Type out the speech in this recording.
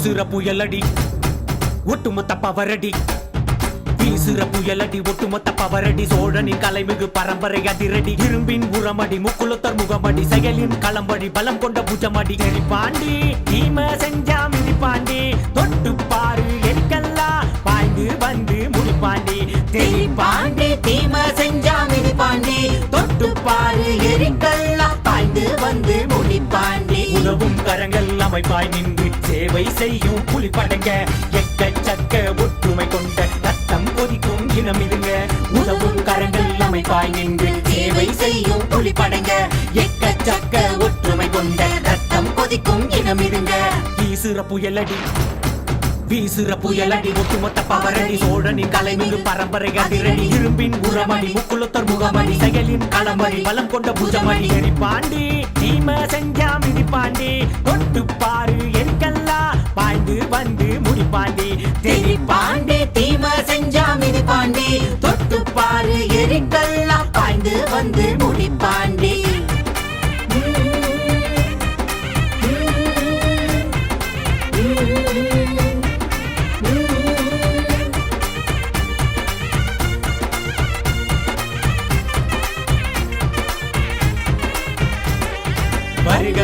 வீசுற புயலடி. ஒட்டுமொத்த பவரடி. வீசுற புயலடி ஒட்டுமொத்த பவரடி. சோழனின் கலைமிகு பரம்பரை அதிரடி. இரும்பின் உரமடி முக்குலத்தர் முகமடி. செயலின் களம்படி பலம் கொண்ட புஜமடி. பாண்டி தீம செஞ்சா மிதிப்பாண்டி. தொட்டு பாரு எரிக்கல்லா. பாய்ந்து வந்து முடிப்பாண்டி பாண்டி தீம செஞ்சா மிதி பாண்டி தொட்டு பாரு எரிக்கல்லா. பாய்ந்து வந்து முடிப்பாண்டி உதவும் கரங்கள் அமைப்பாய் நின்று சேவை செய்யும் புலிப்படங்க எக்கச்சக்க ஒற்றுமை கொண்ட ரத்தம் கொதிக்கும் இனம் இதுங்க. உதவும் கரங்கள் அமைப்பாய் நின்று சேவை செய்யும் புலி எக்கச்சக்க ஒற்றுமை கொண்ட ரத்தம் கொதிக்கும் இனம் இருங்க வீசுற புயலடி வீசுற புயலடி. ஒட்டுமொத்த பவரடி சோழனின் கலைமிகு பரம்பரை அதிரடி. இரும்பின் உரமடி முக்குளத்தர் முகமணி செயலின் களமணி பலம் கொண்ட புஜமணி பாண்டி தீம செஞ்சா திரி பாண்டே தீம செஞ்சாமிதி பாண்டே. தொட்டு பாரு எரிக்கெல்லாம் பாய்ந்து வந்து முடிப்பாண்டே வருக